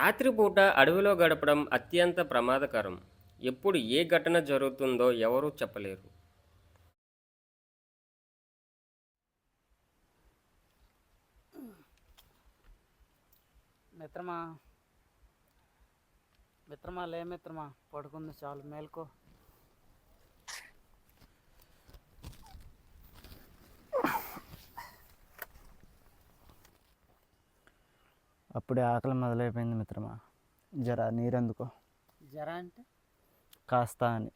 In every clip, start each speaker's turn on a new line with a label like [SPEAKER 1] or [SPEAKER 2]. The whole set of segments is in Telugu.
[SPEAKER 1] రాత్రిపూట అడవిలో గడపడం అత్యంత ప్రమాదకరం. ఎప్పుడు ఏ ఘటన జరుగుతుందో ఎవరూ చెప్పలేరు.
[SPEAKER 2] మిత్రమా? మిత్రమా లే మిత్రమా పడుకుంది చాలు మేల్కో.
[SPEAKER 3] అప్పుడే ఆకలి మొదలైపోయింది మిత్రమా. జర నీరెందుకో.
[SPEAKER 2] జర అంటే?
[SPEAKER 3] కాస్త అని.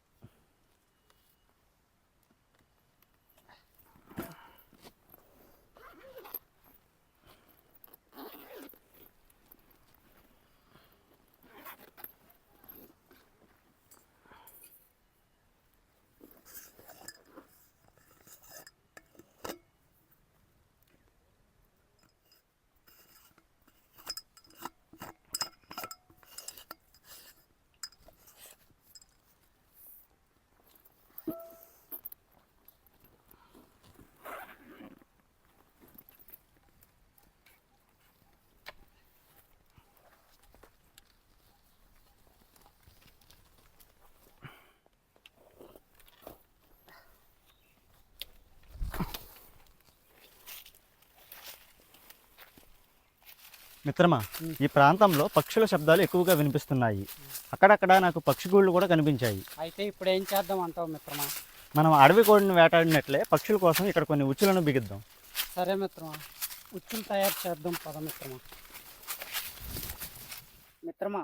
[SPEAKER 3] మిత్రమా ఈ ప్రాంతంలో పక్షుల శబ్దాలు ఎక్కువగా వినిపిస్తున్నాయి. అక్కడక్కడ నాకు పక్షిగూళ్ళు కూడా కనిపించాయి.
[SPEAKER 2] అయితే ఇప్పుడు ఏం చేద్దాం అంటావు మిత్రమా?
[SPEAKER 3] మనం అడవి కోడిని వేటాడినట్లే పక్షుల కోసం ఇక్కడ కొన్ని ఉచ్చులను బిగిద్దాం.
[SPEAKER 2] సరే మిత్రమా ఉచ్చులు తయారు చేద్దాం పద మిత్రమా. మిత్రమా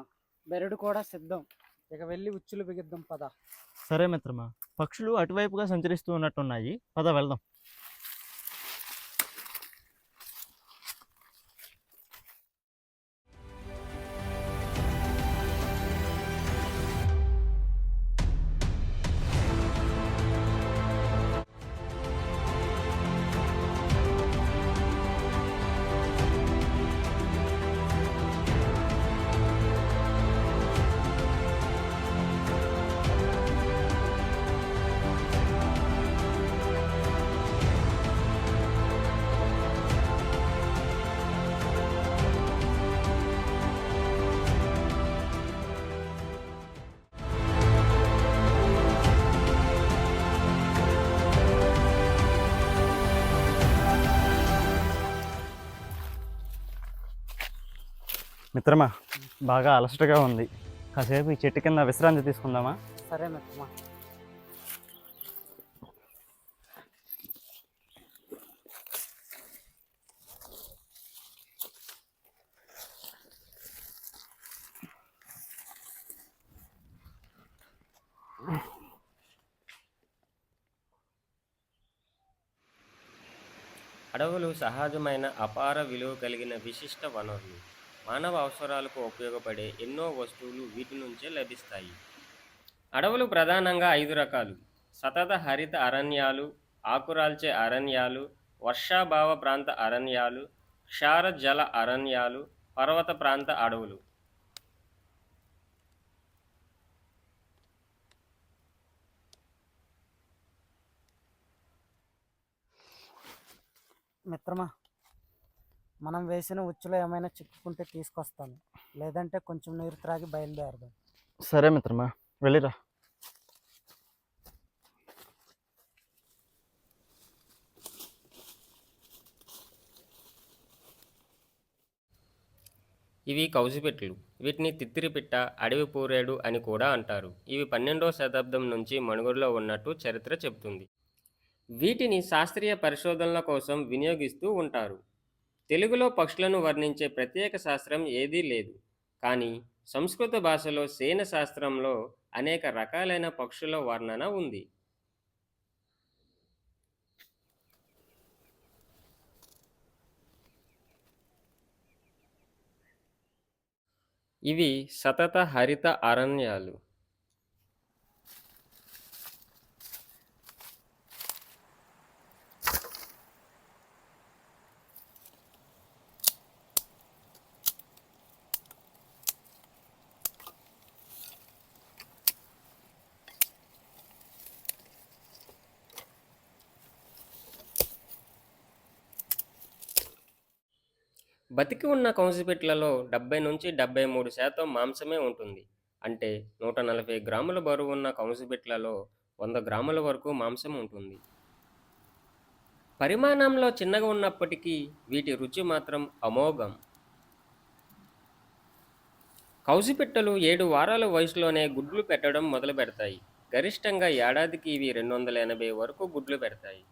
[SPEAKER 2] బెరడు కూడా సిద్ధం. ఇక వెళ్ళి ఉచ్చులు బిగిద్దాం పద.
[SPEAKER 3] సరే మిత్రమా పక్షులు అటువైపుగా సంచరిస్తూ ఉన్నట్టున్నాయి. పద వెళ్దాం. మిత్రమా బాగా అలసటగా ఉంది. కాసేపు ఈ చెట్టు కింద విశ్రాంతి తీసుకుందామా?
[SPEAKER 2] సరే మిత్రమా.
[SPEAKER 1] అడవులు సహజమైన అపార విలువ కలిగిన విశిష్ట వనరులు. మానవ అవసరాలకు ఉపయోగపడే ఎన్నో వస్తువులు వీటి నుంచే లభిస్తాయి. అడవులు ప్రధానంగా ఐదు రకాలు. సతత హరిత అరణ్యాలు ఆకురాల్చే అరణ్యాలు వర్షాభావ ప్రాంత అరణ్యాలు క్షార జల అరణ్యాలు పర్వత ప్రాంత అడవులు.
[SPEAKER 2] మిత్రమా? మనం వేసిన ఉచ్చులో ఏమైనా చిక్కుకుంటే తీసుకొస్తాను. లేదంటే కొంచెం నీరు త్రాగి బయలుదేరదాం.
[SPEAKER 3] సరే మిత్రమా వెళ్ళిరా.
[SPEAKER 1] ఇవి కౌజుపెట్లు వీటిని తిత్తిరిపిట్ట అడవి పూరేడు అని కూడా అంటారు. ఇవి పన్నెండవ శతాబ్దం నుంచి మనుగడలో ఉన్నట్టు చరిత్ర చెబుతుంది. వీటిని శాస్త్రీయ పరిశోధనల కోసం వినియోగిస్తూ ఉంటారు. తెలుగులో పక్షులను వర్ణించే ప్రత్యేక శాస్త్రం ఏదీ లేదు. కానీ సంస్కృత భాషలో సేన శాస్త్రంలో అనేక రకాలైన పక్షుల వర్ణన ఉంది. ఇవి సతత హరిత అరణ్యాలు. బతికి ఉన్న కౌసుపిట్లలో డెబ్బై నుంచి డెబ్బై మూడు శాతం మాంసమే ఉంటుంది. అంటే నూట నలభై గ్రాముల బరువు ఉన్న కౌసుపిట్లలో వంద గ్రాముల వరకు మాంసం ఉంటుంది. పరిమాణంలో చిన్నగా ఉన్నప్పటికీ వీటి రుచి మాత్రం అమోఘం. కౌసిపిట్టలు ఏడు వారాల వయసులోనే గుడ్లు పెట్టడం మొదలు పెడతాయి గరిష్టంగా ఏడాదికి ఇవి రెండు వందల ఎనభై వరకు గుడ్లు పెడతాయి.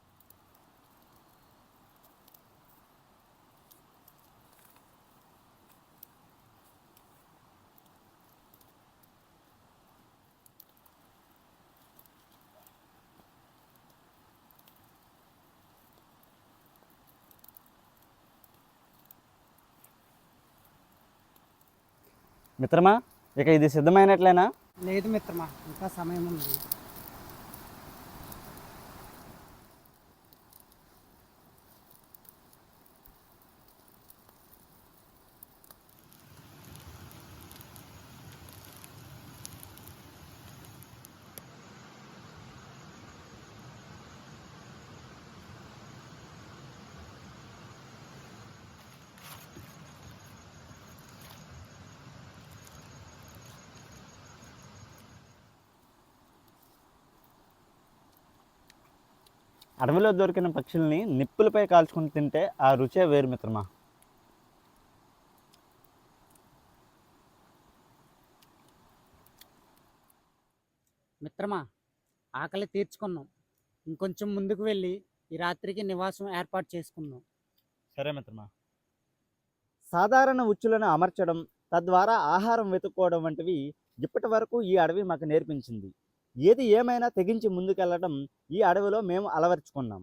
[SPEAKER 3] మిత్రమా? ఇక ఇది సిద్ధమైనట్లేనా?
[SPEAKER 2] లేదు మిత్రమా ఇంకా సమయం ఉంది.
[SPEAKER 3] అడవిలో దొరికిన పక్షుల్ని నిప్పులపై కాల్చుకుని తింటే ఆ రుచే వేరు మిత్రమా?
[SPEAKER 2] మిత్రమా ఆకలి తీర్చుకున్నాం. ఇంకొంచెం ముందుకు వెళ్ళి ఈ రాత్రికి నివాసం ఏర్పాటు చేసుకుందాం.
[SPEAKER 3] సరే మిత్రమా. సాధారణ ఉచ్చులను అమర్చడం తద్వారా ఆహారం వెతుక్కోవడం వంటివి ఇప్పటి వరకు ఈ అడవి మాకు నేర్పించింది. ఏది ఏమైనా తెగించి ముందుకెళ్ళడం ఈ అడవిలో మేము అలవర్చుకున్నాం.